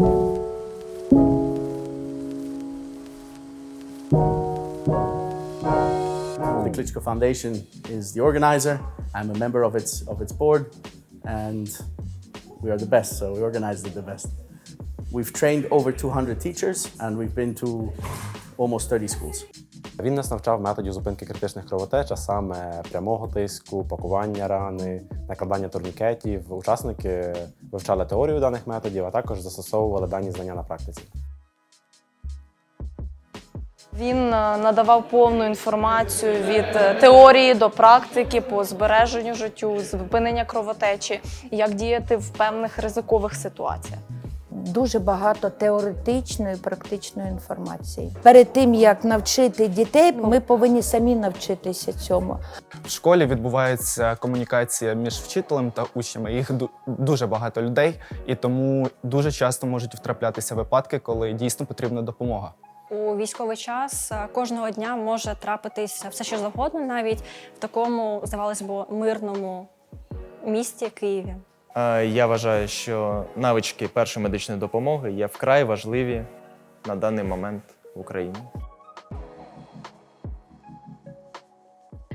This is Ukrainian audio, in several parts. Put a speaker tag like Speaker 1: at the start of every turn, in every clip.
Speaker 1: The Klitschko Foundation is the organizer. I'm a member of its, of its board, and we are the best, so we organize it the best. We've trained over 200 teachers, and we've been to almost 30 schools.
Speaker 2: Він нас навчав методів зупинки критичних кровотеч, а саме прямого тиску, пакування рани, накладання турнікетів. Учасники вивчали теорію даних методів, а також застосовували дані знання на практиці.
Speaker 3: Він е, надавав повну інформацію від е, теорії до практики по збереженню життю, зупинення кровотечі, як діяти в певних ризикових ситуаціях.
Speaker 4: Дуже багато теоретичної, практичної інформації. Перед тим як навчити дітей, ми повинні самі навчитися цьому.
Speaker 5: В школі відбувається комунікація між вчителем та учнями. Їх ду- дуже багато людей, і тому дуже часто можуть втраплятися випадки, коли дійсно потрібна допомога.
Speaker 6: У військовий час е, кожного дня може трапитися все, що завгодно, навіть в такому, здавалось би, мирному місті Києві.
Speaker 7: Я вважаю, що навички першої медичної допомоги є вкрай важливі на даний момент в Україні.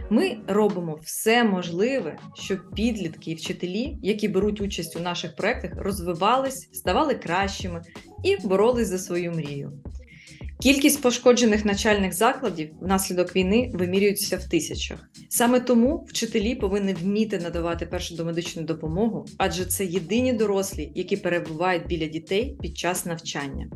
Speaker 8: Ми робимо все можливе, щоб підлітки і вчителі, які беруть участь у наших проєктах, розвивались, ставали кращими і боролись за свою мрію. Кількість пошкоджених навчальних закладів внаслідок війни вимірюється в тисячах. Саме тому вчителі повинні вміти надавати першу домедичну допомогу, адже це єдині дорослі, які перебувають біля дітей під час навчання.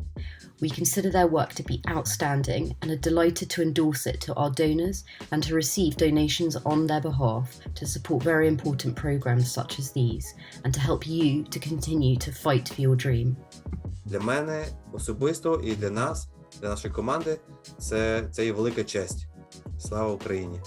Speaker 9: We consider their work to be outstanding and are delighted to endorse it to our donors and to receive donations on their behalf to support very important programs such as these and to help you to continue to fight for your dream.
Speaker 10: Для мене особисто і для нас, для нашої команди, це, це є велика честь. Слава Україні!